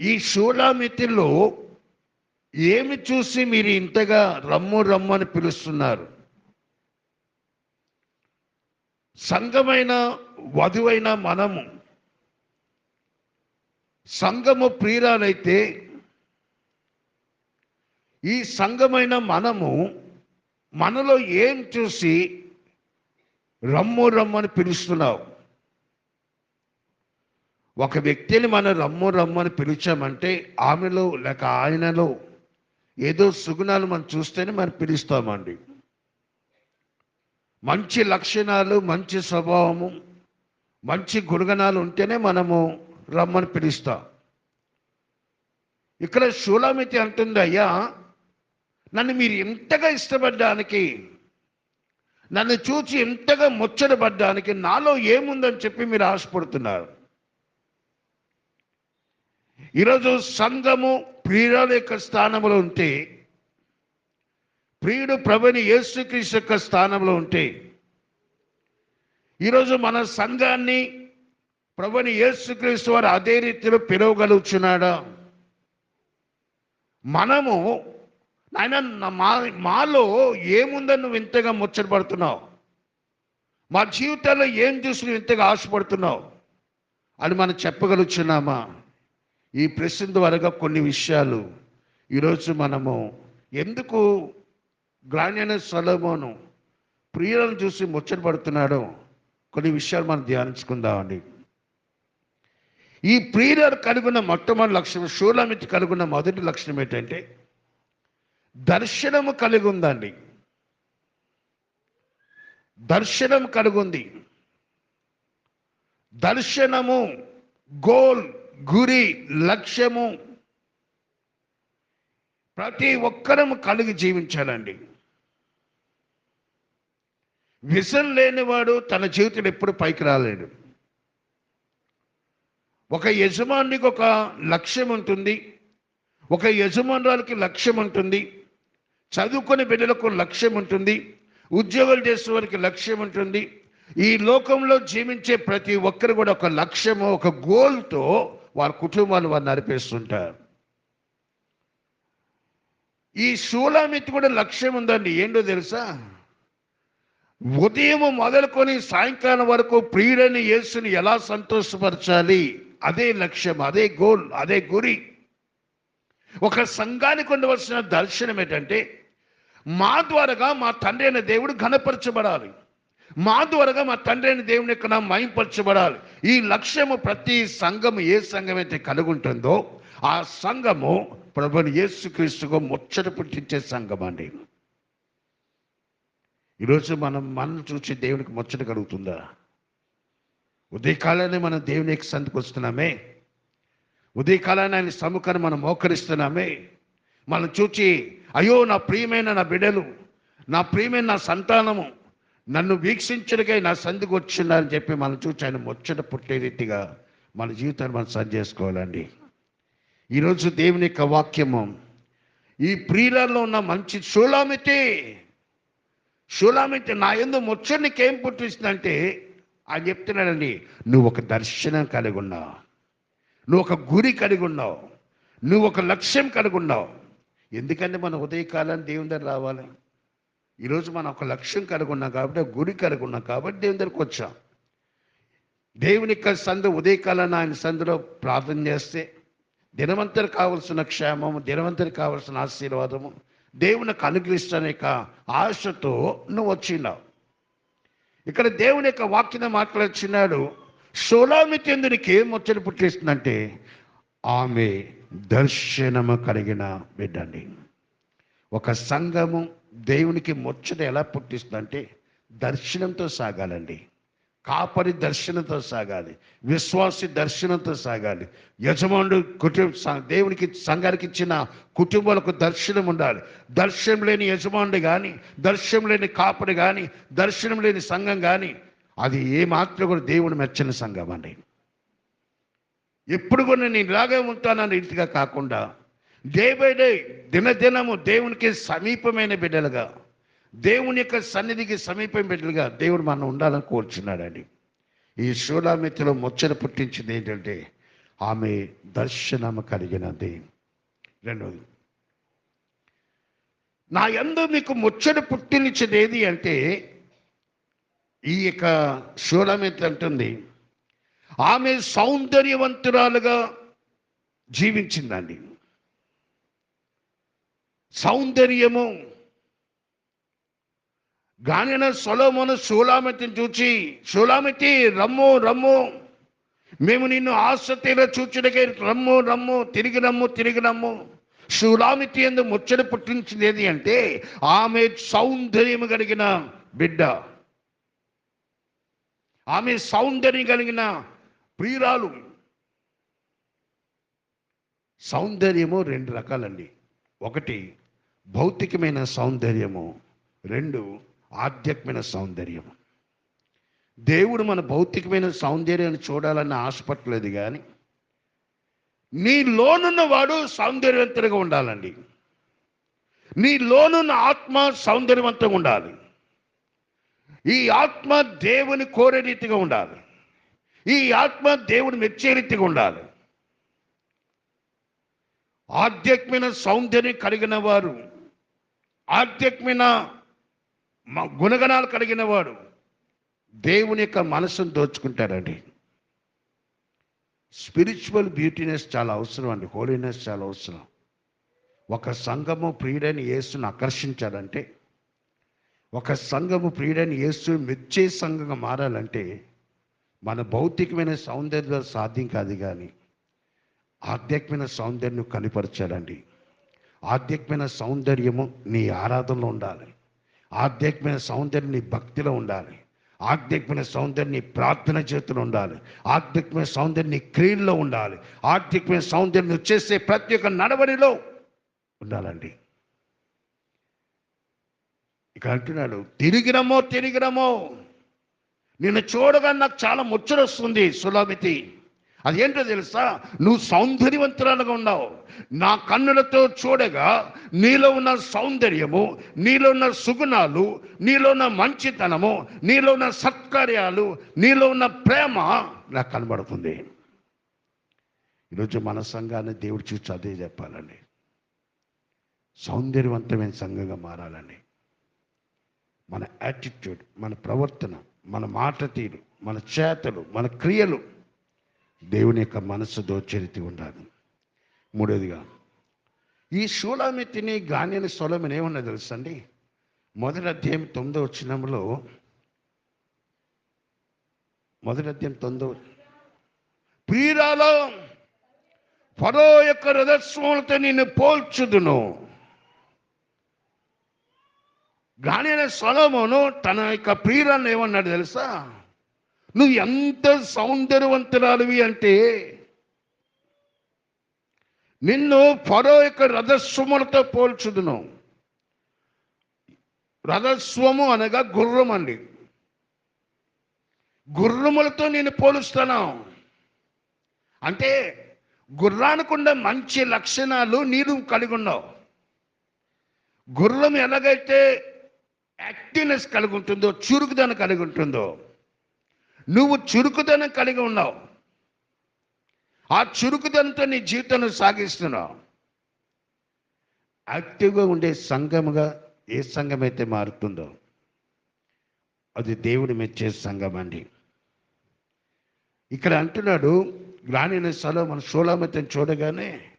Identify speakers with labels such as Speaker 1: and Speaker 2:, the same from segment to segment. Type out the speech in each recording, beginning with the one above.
Speaker 1: ఈ షూలామితిలో ఏమి చూసి మీరు ఇంతగా రమ్ము రమ్ము అని పిలుస్తున్నారు? సంఘమైన వధువైన మనము సంఘము ప్రియురాలైతే ఈ సంఘమైన మనము మనలో ఏం చూసి రమ్ము రమ్మని పిలుస్తున్నావు? ఒక వ్యక్తిని మనం రమ్ము రమ్మని పిలిచామంటే ఆమెలో లేక ఆయనలో ఏదో సుగుణాలు మనం చూస్తేనే మనం పిలుస్తామండి. మంచి లక్షణాలు మంచి స్వభావము మంచి గుణగణాలు ఉంటేనే మనము రమ్మని పిలుస్తాం. ఇక్కడ షూలామితి అంటుంది అయ్యా నన్ను మీరు ఎంతగా ఇష్టపడ్డానికి నన్ను చూచి ఇంతగా ముచ్చటపడ్డానికి నాలో ఏముందని చెప్పి మీరు ఆశపడుతున్నారు? ఈరోజు సంఘము ప్రియురాల యొక్క స్థానంలో ఉంటే ప్రియుడు ప్రభుని యేసుక్రీస్తు యొక్క స్థానంలో ఉంటే ఈరోజు మన సంఘాన్ని ప్రభుని యేసుక్రీస్తు వారు అదే రీతిలో పిలవగలుగుతున్నాడా మనము ఆయన మా మాలో ఏముందని నువ్వు ఇంతగా ముచ్చటపడుతున్నావు? మా జీవితాల్లో ఏం చూసి నువ్వు ఇంతగా ఆశపడుతున్నావు? అని మనం చెప్పగలుగుతున్నామా ఈ ప్రశ్న ద్వారా కొన్ని విషయాలు. ఈరోజు మనము ఎందుకు గ్రాణ్యన సొలమోను ప్రియులను చూసి ముచ్చటపడుతున్నాడో కొన్ని విషయాలు మనం ధ్యానించుకుందామండి. ఈ ప్రియులను కనుగొన్న మొట్టమొదటి లక్షణం షూలమితి కనుగొన్న మొదటి లక్షణం ఏంటంటే దర్శనము కలిగి ఉందండి దర్శనం కలిగి ఉంది దర్శనము గోల్ గురి లక్ష్యము ప్రతి ఒక్కరము కలిగి జీవించాలండి. విజన్ లేనివాడు తన జీవితం ఎప్పుడు పైకి రాలేడు. ఒక యజమానికి ఒక లక్ష్యం ఉంటుంది. ఒక యజమానురాలకి లక్ష్యం ఉంటుంది. చదువుకునే బిడ్డలకు లక్ష్యం ఉంటుంది. ఉద్యోగాలు చేసే వారికి లక్ష్యం ఉంటుంది. ఈ లోకంలో జీవించే ప్రతి ఒక్కరు కూడా ఒక లక్ష్యము ఒక గోల్తో వారి కుటుంబాలు వారు నడిపేస్తుంటారు. ఈ శూలామితి కూడా లక్ష్యం ఉందండి. ఏంటో తెలుసా? ఉదయం మొదలుకొని సాయంకాలం వరకు ప్రియుడని యేసుని ఎలా సంతోషపరచాలి? అదే లక్ష్యం అదే గోల్ అదే గురి. ఒక సంఘానికి ఉండవలసిన దర్శనం ఏంటంటే మా ద్వారాగా మా తండ్రి అయిన దేవుడు ఘనపరచబడాలి. మా ద్వారాగా మా తండ్రి అయిన దేవుని యొక్క నామం ఈ లక్ష్యము ప్రతి సంఘము ఏ సంఘం అయితే కలిగి ఉంటుందో ఆ సంఘము ప్రభుని యేసుక్రీస్తుగా ముచ్చట పుట్టించే సంఘం అండి. ఈరోజు మనం మనం చూసి దేవునికి ముచ్చట కలుగుతుందా? ఉదయకాలాన్ని మనం దేవుని యొక్క సంతకు వస్తున్నామే. ఉదయకాలాన్ని ఆయన సముఖాన్ని మనం మోకరిస్తున్నామే. మనం చూచి అయ్యో నా ప్రియమైన నా బిడ్డలు నా ప్రియమైన నా సంతానము నన్ను వీక్షించడకై నా సంధికి వచ్చిందని చెప్పి మనం చూసి ఆయన ముచ్చట పుట్టే రీతిగా మన జీవితాన్ని మనం సరి చేసుకోవాలండి. ఈరోజు దేవుని యొక్క వాక్యము ఈ ప్రియులలో ఉన్న మంచి షూలామితే షూలామితే నా ఎందు ముచ్చట నీకేం పుట్టిస్తుందంటే ఆయన చెప్తున్నాడండి నువ్వు ఒక దర్శనం కలిగి ఉన్నావు నువ్వు ఒక గురి కలిగి ఉన్నావు నువ్వు ఒక లక్ష్యం కలిగి ఉన్నావు. ఎందుకంటే మన ఉదయకాలం దేవుని దగ్గర రావాలి. ఈరోజు మనం ఒక లక్ష్యం కలిగి ఉన్నాం కాబట్టి గురి కలిగి ఉన్నాం కాబట్టి దేవుని దగ్గరకు వచ్చాం. దేవుని యొక్క సందు ఉదయకాలాన్ని ఆయన సందులో ప్రార్థన చేస్తే దినవంతరు కావలసిన క్షేమము దినవంతరు కావలసిన ఆశీర్వాదము దేవునికి అనుగ్రహిస్తానే యొక్క ఆశతో నువ్వు వచ్చినావు. ఇక్కడ దేవుని యొక్క వాక్యం మాట్లాడుచున్నాడు. షోలామితి ఏం ముచ్చట పుట్టిస్తుందంటే ఆమె దర్శనము కలిగిన బిడ్డండి ఒక సంఘము దేవునికి ముచ్చట ఎలా పుట్టిస్తుందంటే దర్శనంతో సాగాలండి. కాపరి దర్శనంతో సాగాలి. విశ్వాసి దర్శనంతో సాగాలి. యజమానుడు కుటుంబ దేవునికి సంఘానికి ఇచ్చిన కుటుంబాలకు దర్శనం ఉండాలి. దర్శనం లేని యజమానుడు కానీ దర్శనం లేని కాపరి కానీ దర్శనం లేని సంఘం కానీ అది ఏమాత్రం కూడా దేవుని మెచ్చని సంఘం అండి. ఎప్పుడు కూడా నేను ఇలాగే ఉంటానని రీతిగా కాకుండా డే బై డే దినదినము దేవునికి సమీపమైన బిడ్డలుగా దేవుని యొక్క సన్నిధికి సమీపం బిడ్డలుగా దేవుడు మనం ఉండాలని కోరుచున్నాడండి. ఈ షూలామితిలో ముచ్చట పుట్టించింది ఏంటంటే ఆమె దర్శనము కలిగినది. రెండవది నా ఎందు మీకు ముచ్చట పుట్టినిచ్చేది ఏది అంటే ఈ యొక్క శూలమిత అంటుంది ఆమె సౌందర్యవంతురాలుగా జీవించిందండి. సౌందర్యము. గానిన సొలోమోను శూలామతిని చూచి శూలామతి రమ్ము రమ్ము. మేము నిన్ను ఆసక్తిగా చూచుడకే రమ్ము రమ్ము తిరిగి రమ్ము తిరిగి రమ్ము. శూలామితి ఎందు ముచ్చట పుట్టించింది ఏది అంటే ఆమె సౌందర్యము కలిగిన బిడ్డ. ఆమె సౌందర్యం కలిగిన ప్రియురాలు. సౌందర్యము రెండు రకాలండి. ఒకటి భౌతికమైన సౌందర్యము. రెండు ఆధ్యాత్మిక సౌందర్యము. దేవుడు మన భౌతికమైన సౌందర్యాన్ని చూడాలని ఆశపట్టలేదు కానీ నీ లోనున్న వాడు సౌందర్యవంతుడిగా ఉండాలండి. నీ లోనున్న ఆత్మ సౌందర్యవంతంగా ఉండాలి. ఈ ఆత్మ దేవుని కోరే రీతిగా ఉండాలి. ఈ ఆత్మ దేవుని మెచ్చే రీతిగా ఉండాలి. ఆధ్యాత్మిక సౌందర్యం కలిగిన వారు ఆధ్యాత్మిక మ- గుణగణాలు కలిగిన వాడు దేవుని యొక్క మనసును దోచుకుంటారండి స్పిరిచువల్ బ్యూటీనెస్ చాలా అవసరం అండి. హోలీనెస్ చాలా అవసరం. ఒక సంఘము ప్రియుడని యేసును ఆకర్షించాలంటే ఒక సంఘము ప్రియుడని యేసు మెచ్చే సంఘంగా మారాలంటే మన భౌతికమైన సౌందర్యం సాధ్యం కాదు కానీ ఆధ్యాత్మిక సౌందర్యం కనిపరచాలండి. ఆధ్యాత్మిక సౌందర్యము నీ ఆరాధనలో ఉండాలి. ఆధ్యాత్మిక సౌందర్యం నీ భక్తిలో ఉండాలి. ఆధ్యాత్మిక సౌందర్యం నీ ప్రార్థన చేతులు ఉండాలి. ఆధ్యాత్మిక సౌందర్యం నీ క్రియల్లో ఉండాలి. ఆధ్యాత్మిక సౌందర్యం నువ్వు చేసే ప్రతి ఒక్క నడవడిలో ఉండాలండి. ఇక అంటున్నాడు తిరిగినమో తిరిగిరమ్మో నిన్ను చూడగా నాకు చాలా ముచ్చరొస్తుంది వస్తుంది అదేంటో తెలుసా? నువ్వు సౌందర్యవంతురాలుగా ఉన్నావు. నా కన్నులతో చూడగా నీలో ఉన్న సౌందర్యము నీలో ఉన్న సుగుణాలు నీలో ఉన్న మంచితనము నీలో ఉన్న సత్కార్యాలు నీలో ఉన్న ప్రేమ నాకు కనబడుతుంది. ఈరోజు మన సంఘాన్ని దేవుడు చూసి అదే చెప్పాలండి. సౌందర్యవంతమైన సంఘంగా మారాలండి. మన యాటిట్యూడ్ మన ప్రవర్తన మన మాట తీరు మన చేతలు మన క్రియలు దేవుని యొక్క మనసు దోచరితి ఉండాలి. మూడోదిగా ఈ షూలామితిని గానిని సొలమని ఏమన్నా తెలుసండి మొదటి అధ్యాయం తొమ్మిదో వచ్చినంలో మొదటి అధ్యాయం తొమ్మిదో ప్రియురాలో ఫరో యొక్క హృదస్వములతో నిన్ను పోల్చుదును. గాని సొలమును తన యొక్క ప్రియురాలను ఏమన్నాడు తెలుసా? నువ్వు ఎంత సౌందర్యవంతురాలివి అంటే నిన్ను ఫరో యొక్క రథస్వములతో పోల్చుదును. రథస్వము అనగా గుర్రం అండి. గుర్రములతో నేను పోలుస్తాను. అంటే గుర్రానికి మంచి లక్షణాలు నీరు కలిగి ఉన్నావు గుర్రం ఎలాగైతే యాక్టివ్నెస్ కలిగి ఉంటుందో చురుకుదనం కలిగి ఉంటుందో నువ్వు చురుకుదనం కలిగి ఉన్నావు. ఆ చురుకుదనంతో నీ జీవితాన్ని సాగిస్తున్నావు. యాక్టివ్గా ఉండే సంఘముగా ఏ సంఘం అయితే మారుతుందో అది దేవుడు మెచ్చే సంఘం అండి. ఇక్కడ అంటున్నాడు గ్రాణీన స్థలం మన షోలామతిని చూడగానే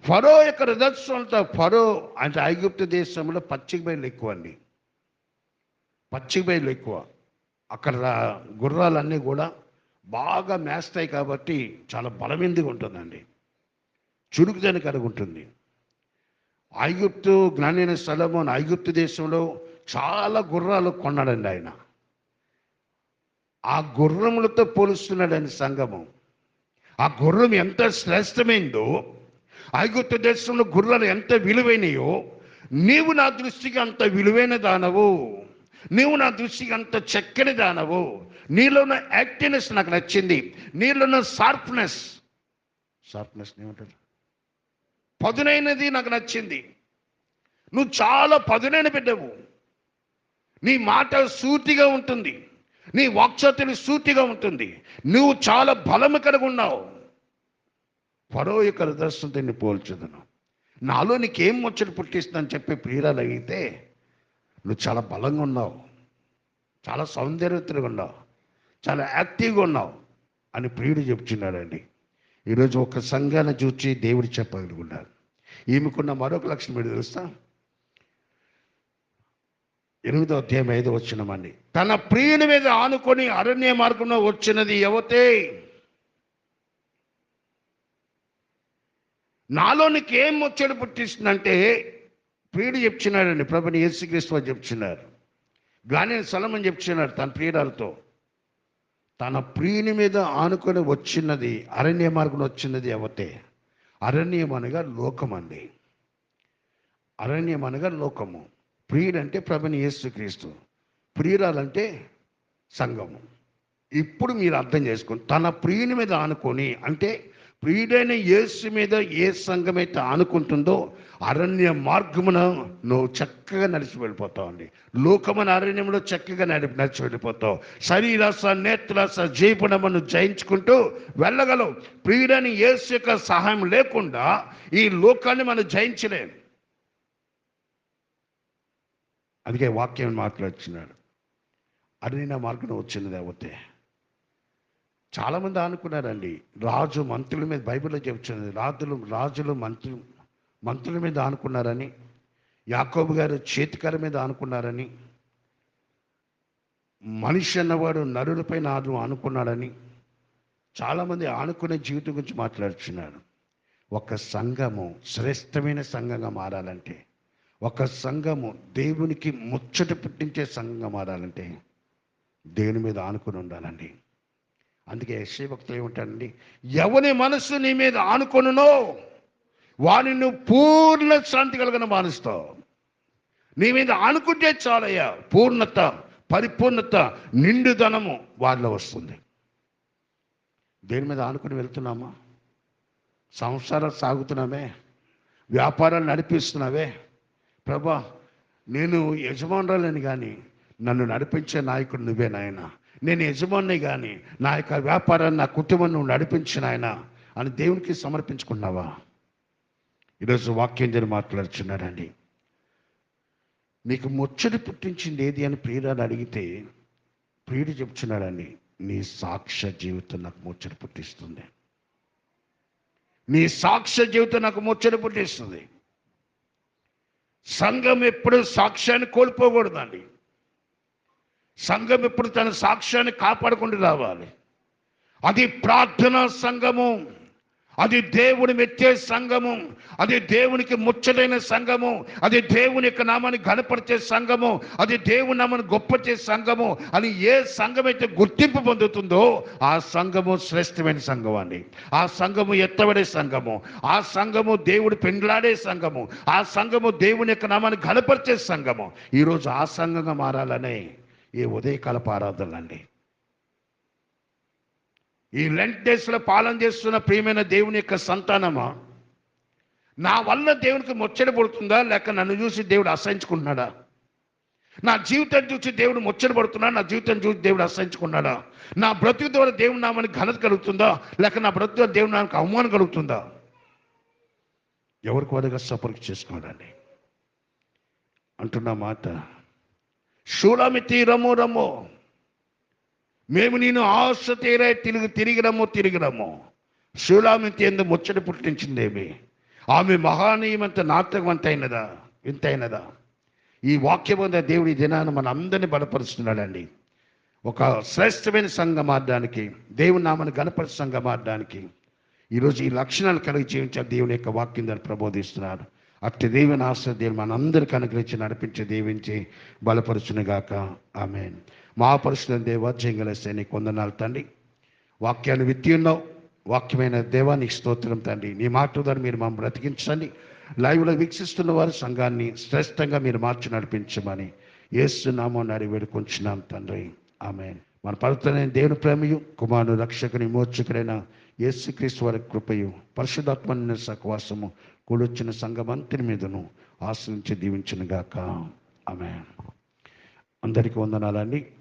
Speaker 1: ఫరో యొక్క రథోత్సవంతో ఫరో అంటే ఐగుప్తు దేశంలో పచ్చిక బయలు ఎక్కువ అండి. పచ్చిక బయలు ఎక్కువ. అక్కడ గుర్రాలన్నీ కూడా బాగా మేస్తాయి కాబట్టి చాలా బలమైనదిగా ఉంటుందండి. చురుకుదని కలిగి ఉంటుంది. ఐగుప్తు జ్ఞానైన స్థలము అని ఐగుప్తు దేశంలో చాలా గుర్రాలు కొన్నాడండి ఆయన. ఆ గుర్రములతో పోలుస్తున్నాడని సంగమం ఆ గుర్రం ఎంత శ్రేష్టమైందో ఐగుప్తు దేశంలో గుర్రాలు ఎంత విలువైనయో నీవు నా దృష్టికి అంత విలువైన దానవు. నీవు నా దృష్టికి అంత చక్కని దానవు. నీలో ఉన్న యాక్టివ్నెస్ నాకు నచ్చింది. నీలో ఉన్న షార్ప్నెస్ షార్ప్నెస్ ఏమంటారు? పదునైనది నాకు నచ్చింది. నువ్వు చాలా పదునైన బిడ్డవు. నీ మాట సూటిగా ఉంటుంది. నీ వాక్చాతులు సూటిగా ఉంటుంది. నువ్వు చాలా బలము కలిగి ఉన్నావు. పరో యొక్క దర్శనంతో పోల్చుదను. నాలో నీకేం ముచ్చట పుట్టిస్తుందని చెప్పి ప్రియురాలు అడిగితే నువ్వు చాలా బలంగా ఉన్నావు. చాలా సౌందర్యతగా ఉన్నావు. చాలా యాక్టివ్గా ఉన్నావు అని ప్రియుడు చెప్తున్నాడండి. ఈరోజు ఒక సంఘాన్ని చూచి దేవుడు చెప్పగలుగున్నాడు ఈమెకున్న మరొక లక్షణం ఏంటి తెలుస్తా ఎనిమిదో అధ్యాయం ఐదో వచ్చినమండి తన ప్రియుని మీద ఆనుకొని అరణ్య మార్గంలో వచ్చినది ఎవతే? నాలో నీకు ఏం ముచ్చట పుట్టిస్తుందంటే ప్రియుడు చెప్తున్నాడండి ప్రభుని యేసుక్రీస్తు అని చెప్తున్నారు. గానే సలమని చెప్తున్నారు తన ప్రియురాలతో. తన ప్రియుని మీద ఆనుకొని వచ్చినది అరణ్య మార్గం వచ్చినది అవతే అరణ్యం అనగా లోకం అండి. అరణ్యం అనగా లోకము. ప్రియుడంటే ప్రభుని యేసుక్రీస్తు. ప్రియురాలంటే సంఘము. ఇప్పుడు మీరు అర్థం చేసుకోండి తన ప్రియుని మీద ఆనుకొని అంటే ప్రియుడైన యేసు మీద ఏ సంఘం అయితే ఆనుకుంటుందో అరణ్య మార్గమున నువ్వు చక్కగా నడిచి వెళ్ళిపోతావు అండి. లోకమైన అరణ్యంలో చక్కగా నడి నడిచి వెళ్ళిపోతావు. శరీరాస నేత్రాస జీపనమును జయించుకుంటూ వెళ్ళగలవు. ప్రియుడని యేసు యొక్క సహాయం లేకుండా ఈ లోకాన్ని మనం జయించలేము. అందుకే వాక్యం మాట్లాడుచున్నాడు. అరణ్య మార్గం వచ్చింది అవుతే చాలామంది అనుకున్నారండి రాజు మంత్రుల మీద బైబిల్లో చెప్తున్నది రాజులు రాజులు మంత్రి మంత్రుల మీద ఆనుకున్నారని యాకోబు గారు చేతికర మీద ఆనుకున్నారని మనిషి అన్నవాడు నరులపైన నాదు ఆనుకున్నాడని చాలామంది ఆనుకునే జీవితం గురించి మాట్లాడుతున్నారు. ఒక సంఘము శ్రేష్టమైన సంఘంగా మారాలంటే ఒక సంఘము దేవునికి ముచ్చట పుట్టించే సంఘంగా మారాలంటే దేవుని మీద ఆనుకుని ఉండాలండి? అందుకే యశ్వ భక్తులు ఏమంటారండి? ఎవని మనస్సు నీ మీద ఆనుకొనునో వాని నువ్వు పూర్ణ శాంతి కలిగిన మానుస్తావు. నీ మీద ఆనుకుంటే చాలయ్యా పూర్ణత పరిపూర్ణత నిండుదనము వారిలో వస్తుంది. దేని మీద ఆనుకుని వెళ్తున్నామా? సంసారాలు సాగుతున్నామే వ్యాపారాలు నడిపిస్తున్నావే. ప్రభా నేను యజమానురాలని కానీ నన్ను నడిపించే నాయకుడు నువ్వే నాయన. నేను యజమాని కానీ నా యొక్క వ్యాపారాన్ని నా కుటుంబం నువ్వు నడిపించిన ఆయన అని దేవునికి సమర్పించుకున్నావా? ఈరోజు వాక్యం జరిగి మాట్లాడుచున్నాడండి నీకు ముచ్చటి పుట్టించింది ఏది అని ప్రియురాని అడిగితే ప్రియుడు చెప్తున్నాడండి నీ సాక్ష్య జీవితం నాకు ముచ్చట పుట్టిస్తుంది. నీ సాక్ష్య జీవితం నాకు ముచ్చట పుట్టిస్తుంది. సంఘం ఎప్పుడు సాక్ష్యాన్ని కోల్పోకూడదండి. సంఘం ఇప్పుడు తన సాక్ష్యాన్ని కాపాడుకుంటూ రావాలి. అది ప్రార్థనా సంఘము అది దేవుని మెచ్చే సంఘము అది దేవునికి ముచ్చటైన సంఘము అది దేవుని యొక్క నామాన్ని ఘనపరిచే సంఘము అది దేవుని నామాన్ని గొప్ప సంఘము అని ఏ సంఘం అయితే గుర్తింపు పొందుతుందో ఆ సంఘము శ్రేష్టమైన సంఘం అండి. ఆ సంఘము ఎత్తబడే సంఘము ఆ సంఘము దేవుడు పెండ్లాడే సంఘము ఆ సంఘము దేవుని యొక్క నామాన్ని ఘనపరిచే సంఘము. ఈరోజు ఆ సంఘంగా మారాలనే ఈ ఉదయకాలపు ఆరాధనలండి ఈ లెంట్ డేస్లో పాలన చేస్తున్న ప్రియమైన దేవుని యొక్క సంతానమా? నా వల్ల దేవునికి ముచ్చట పడుతుందా? లేక నన్ను చూసి దేవుడు అసహించుకుంటున్నాడా? నా జీవితం చూసి దేవుడు ముచ్చట పడుతున్నాడా? నా జీవితం చూసి దేవుడు అసహించుకున్నాడా నా బ్రతుకు ద్వారా దేవుని నామానికి ఘనత కలుగుతుందా? లేక నా బ్రతుకు ద్వారా దేవుని నామానికి అవమానం కలుగుతుందా? ఎవరికి వారిగా సపరికి చేసుకోవాలండి అంటున్న మాట షూలమితి రమో రము. మేము నేను ఆశ తీరే తిరిగి తిరిగిరము తిరిగిరము. శూలామితి ఎందు ముచ్చట పుట్టించిందేమి? ఆమె మహానీయమంత నాటకమంతైనదా ఇంతైనదా ఈ వాక్యం అంతా దేవుడి దినాన్ని మన అందరినీ బలపరుస్తున్నాడండి. ఒక శ్రేష్టమైన సంఘం ఆడడానికి దేవుని నామను గణపతి సంఘం ఆడడానికి ఈరోజు ఈ లక్షణాలు కలిగి జీవించాలి దేవుని యొక్క వాక్యం దాన్ని ప్రబోధిస్తున్నారు అట్టి దేవుని ఆశ్రయ దేవుని మనందరికీ అనుగ్రహించి నడిపించి దీవించి బలపరుచునుగాక. ఆమె మా పరిశుద్ధ దేవ జంగలేస్తే నీ కొందనాలు తండ్రి. వాక్యాన్ని విత్తి ఉన్నావు. వాక్యమైన దేవా నీకు స్తోత్రం తండ్రి. నీ మాట ద్వారా మీరు మమ్మల్ని బ్రతికించండి. లైవ్లో వీక్షిస్తున్న వారి సంఘాన్ని శ్రేష్టంగా మీరు మార్చి నడిపించమని ఏస్తున్నామో నడి వేడుకొంచున్నాం తండ్రి. ఆమె మన పవిత్రమైన దేవుని ప్రేమయు కుమారుడు రక్షకుని మోర్చకుడైన యేసుక్రీస్తు వారి కృపయు పరిశుధాత్మ సహవాసము కూడొచ్చిన సంఘమంతని మీదను ఆశ్రయించి దీవించునుగాక. ఆమె అందరికీ వందనాలండి.